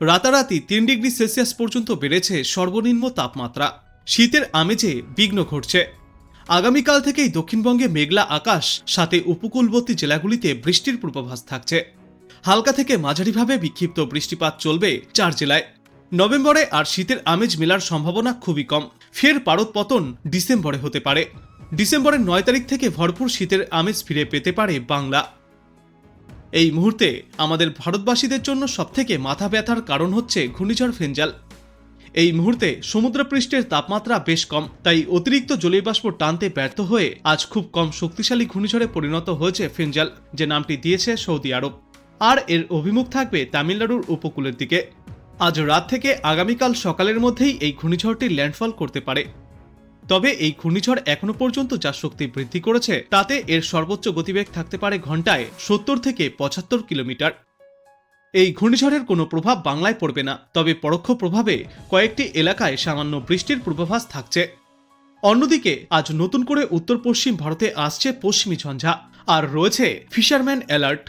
রাতারাতি তিন degree Celsius পর্যন্ত বেড়েছে সর্বনিম্ন তাপমাত্রা। শীতের আমেজে বিঘ্ন ঘটছে। আগামীকাল থেকেই দক্ষিণবঙ্গে মেঘলা আকাশ, সাথে উপকূলবর্তী জেলাগুলিতে বৃষ্টির পূর্বাভাস থাকছে। হালকা থেকে মাঝারিভাবে বিক্ষিপ্ত বৃষ্টিপাত চলবে চার জেলায়। নভেম্বরে আর শীতের আমেজ মেলার সম্ভাবনা খুবই কম। ফের পারদ পতন ডিসেম্বরে হতে পারে। ডিসেম্বরের নয় তারিখ থেকে ভরপুর শীতের আমেজ ফিরে পেতে পারে বাংলা। এই মুহূর্তে আমাদের ভারতবাসীদের জন্য সবথেকে মাথা ব্যথার কারণ হচ্ছে ঘূর্ণিঝড় ফেঞ্জাল। এই মুহূর্তে সমুদ্রপৃষ্ঠের তাপমাত্রা বেশ কম, তাই অতিরিক্ত জলীয় বাষ্প টানতে ব্যর্থ হয়ে আজ খুব কম শক্তিশালী ঘূর্ণিঝড়ে পরিণত হয়েছে ফেঞ্জাল, যে নামটি দিয়েছে সৌদি আরব। আর এর অভিমুখ থাকবে তামিলনাড়ুর উপকূলের দিকে। আজ রাত থেকে আগামীকাল সকালের মধ্যেই এই ঘূর্ণিঝড়টি ল্যান্ডফল করতে পারে। তবে এই ঘূর্ণিঝড় এখনও পর্যন্ত যা শক্তি বৃদ্ধি করেছে, তাতে এর সর্বোচ্চ গতিবেগ থাকতে পারে ঘন্টায় সত্তর থেকে পঁচাত্তর কিলোমিটার। এই ঘূর্ণিঝড়ের কোনো প্রভাব বাংলায় পড়বে না, তবে পরোক্ষ প্রভাবে কয়েকটি এলাকায় সামান্য বৃষ্টির পূর্বাভাস থাকছে। অন্যদিকে, আজ নতুন করে উত্তর পশ্চিম ভারতে আসছে পশ্চিমী ঝঞ্ঝা, আর রয়েছে ফিশারম্যান অ্যালার্ট।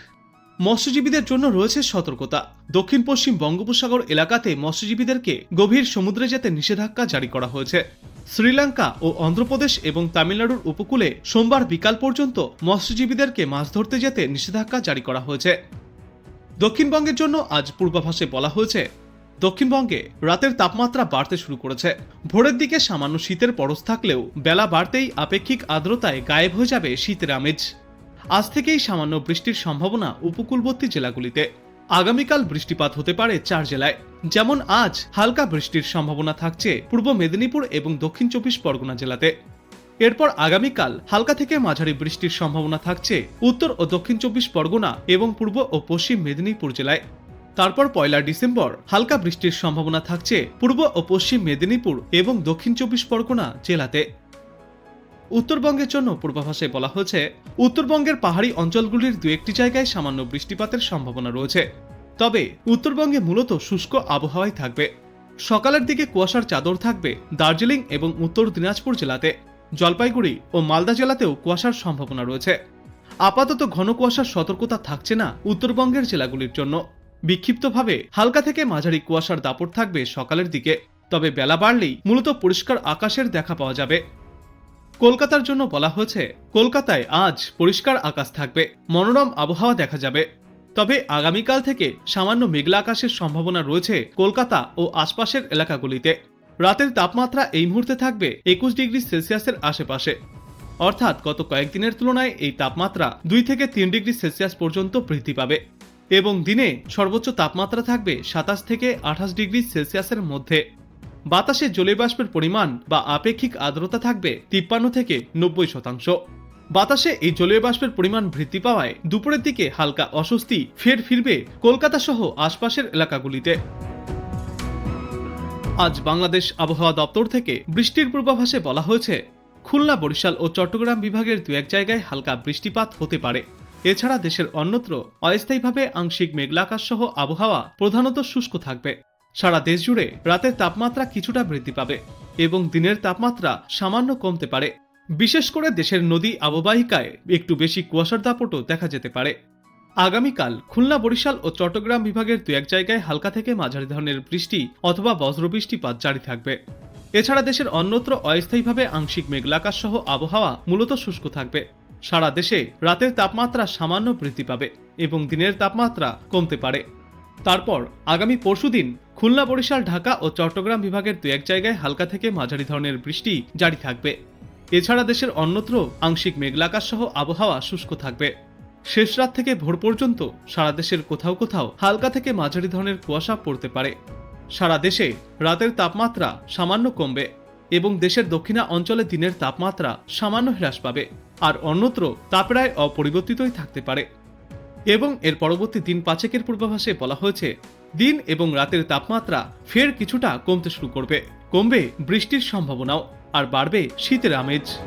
মৎস্যজীবীদের জন্য রয়েছে সতর্কতা। দক্ষিণ পশ্চিম বঙ্গোপসাগর এলাকাতে মৎস্যজীবীদেরকে গভীর সমুদ্রে যেতে নিষেধাজ্ঞা জারি করা হয়েছে। শ্রীলঙ্কা ও অন্ধ্রপ্রদেশ এবং তামিলনাড়ুর উপকূলে সোমবার বিকাল পর্যন্ত মৎস্যজীবীদেরকে মাছ ধরতে যেতে নিষেধাজ্ঞা জারি করা হয়েছে। দক্ষিণবঙ্গের জন্য আজ পূর্বাভাসে বলা হয়েছে, দক্ষিণবঙ্গে রাতের তাপমাত্রা বাড়তে শুরু করেছে। ভোরের দিকে সামান্য শীতের পরশ থাকলেও বেলা বাড়তেই আপেক্ষিক আর্দ্রতায় গায়েব হয়ে যাবে শীতের আমেজ। আজ থেকেই সামান্য বৃষ্টির সম্ভাবনা উপকূলবর্তী জেলাগুলিতে। আগামীকাল বৃষ্টিপাত হতে পারে চার জেলায়। যেমন আজ হালকা বৃষ্টির সম্ভাবনা থাকছে পূর্ব মেদিনীপুর এবং দক্ষিণ চব্বিশ পরগনা জেলাতে। এরপর আগামীকাল হালকা থেকে মাঝারি বৃষ্টির সম্ভাবনা থাকছে উত্তর ও দক্ষিণ চব্বিশ পরগনা এবং পূর্ব ও পশ্চিম মেদিনীপুর জেলায়। তারপর পয়লা ডিসেম্বর হালকা বৃষ্টির সম্ভাবনা থাকছে পূর্ব ও পশ্চিম মেদিনীপুর এবং দক্ষিণ চব্বিশ পরগনা জেলাতে। উত্তরবঙ্গের জন্য পূর্বাভাসে বলা হয়েছে, উত্তরবঙ্গের পাহাড়ি অঞ্চলগুলির দু একটি জায়গায় সামান্য বৃষ্টিপাতের সম্ভাবনা রয়েছে। তবে উত্তরবঙ্গে মূলত শুষ্ক আবহাওয়াই থাকবে। সকালের দিকে কুয়াশার চাদর থাকবে দার্জিলিং এবং উত্তর দিনাজপুর জেলাতে, জলপাইগুড়ি ও মালদা জেলাতেও কুয়াশার সম্ভাবনা রয়েছে। আপাতত ঘন কুয়াশার সতর্কতা থাকছে না উত্তরবঙ্গের জেলাগুলির জন্য। বিক্ষিপ্তভাবে হালকা থেকে মাঝারি কুয়াশার দাপট থাকবে সকালের দিকে, তবে বেলা বাড়লেই মূলত পরিষ্কার আকাশের দেখা পাওয়া যাবে। কলকাতার জন্য বলা হয়েছে, কলকাতায় আজ পরিষ্কার আকাশ থাকবে, মনোরম আবহাওয়া দেখা যাবে। তবে আগামীকাল থেকে সামান্য মেঘলা আকাশের সম্ভাবনা রয়েছে কলকাতা ও আশপাশের এলাকাগুলিতে। রাতের তাপমাত্রা এই মুহূর্তে থাকবে একুশ ডিগ্রি সেলসিয়াসের আশেপাশে। অর্থাৎ গত কয়েকদিনের তুলনায় এই তাপমাত্রা দুই থেকে তিন ডিগ্রি সেলসিয়াস পর্যন্ত বৃদ্ধি পাবে। এবং দিনে সর্বোচ্চ তাপমাত্রা থাকবে সাতাশ থেকে আঠাশ ডিগ্রি সেলসিয়াসের মধ্যে। বাতাসে জলীয়বাষ্পের পরিমাণ বা আপেক্ষিক আর্দ্রতা থাকবে তিপ্পান্ন থেকে নব্বই শতাংশ। বাতাসে এই জলীয় বাষ্পের পরিমাণ বৃদ্ধি পাওয়ায় দুপুরের দিকে হালকা অস্বস্তি ফের ফিরবে কলকাতা সহ আশপাশের এলাকাগুলিতে। আজ বাংলাদেশ আবহাওয়া দপ্তর থেকে বৃষ্টির পূর্বাভাসে বলা হয়েছে, খুলনা, বরিশাল ও চট্টগ্রাম বিভাগের দু এক জায়গায় হালকা বৃষ্টিপাত হতে পারে। এছাড়া দেশের অন্যত্র অস্থায়ীভাবে আংশিক মেঘলাকাশ সহ আবহাওয়া প্রধানত শুষ্ক থাকবে। সারা দেশ জুড়ে রাতের তাপমাত্রা কিছুটা বৃদ্ধি পাবে এবং দিনের তাপমাত্রা সামান্য কমতে পারে। বিশেষ করে দেশের নদী অববাহিকায় একটু বেশি কুয়াশার দাপটও দেখা যেতে পারে। আগামীকাল খুলনা, বরিশাল ও চট্টগ্রাম বিভাগের দু এক জায়গায় হালকা থেকে মাঝারি ধরনের বৃষ্টি অথবা বজ্রবৃষ্টিপাত জারি থাকবে। এছাড়া দেশের অন্যত্র অস্থায়ীভাবে আংশিক মেঘলাকাশ সহ আবহাওয়া মূলত শুষ্ক থাকবে। সারা দেশে রাতের তাপমাত্রা সামান্য বৃদ্ধি পাবে এবং দিনের তাপমাত্রা কমতে পারে। তারপর আগামী পরশুদিন খুলনা, বরিশাল, ঢাকা ও চট্টগ্রাম বিভাগের দু এক জায়গায় হালকা থেকে মাঝারি ধরনের বৃষ্টি জারি থাকবে। এছাড়া দেশের অন্যত্র আংশিক মেঘলাকাশ সহ আবহাওয়া শুষ্ক থাকবে। শেষ রাত থেকে ভোর পর্যন্ত সারা দেশের কোথাও কোথাও হালকা থেকে মাঝারি ধরনের কুয়াশা পড়তে পারে। সারা দেশে রাতের তাপমাত্রা সামান্য কমবে এবং দেশের দক্ষিণা অঞ্চলে দিনের তাপমাত্রা সামান্য হ্রাস পাবে। আর অন্যত্র তা প্রায় অপরিবর্তিতই থাকতে পারে। এবং এর পরবর্তী দিন পাঁচেকের পূর্বাভাসে বলা হয়েছে, দিন এবং রাতের তাপমাত্রা ফের কিছুটা কমতে শুরু করবে, কমবে বৃষ্টির সম্ভাবনাও, আর বাড়বে শীতের আমেজ।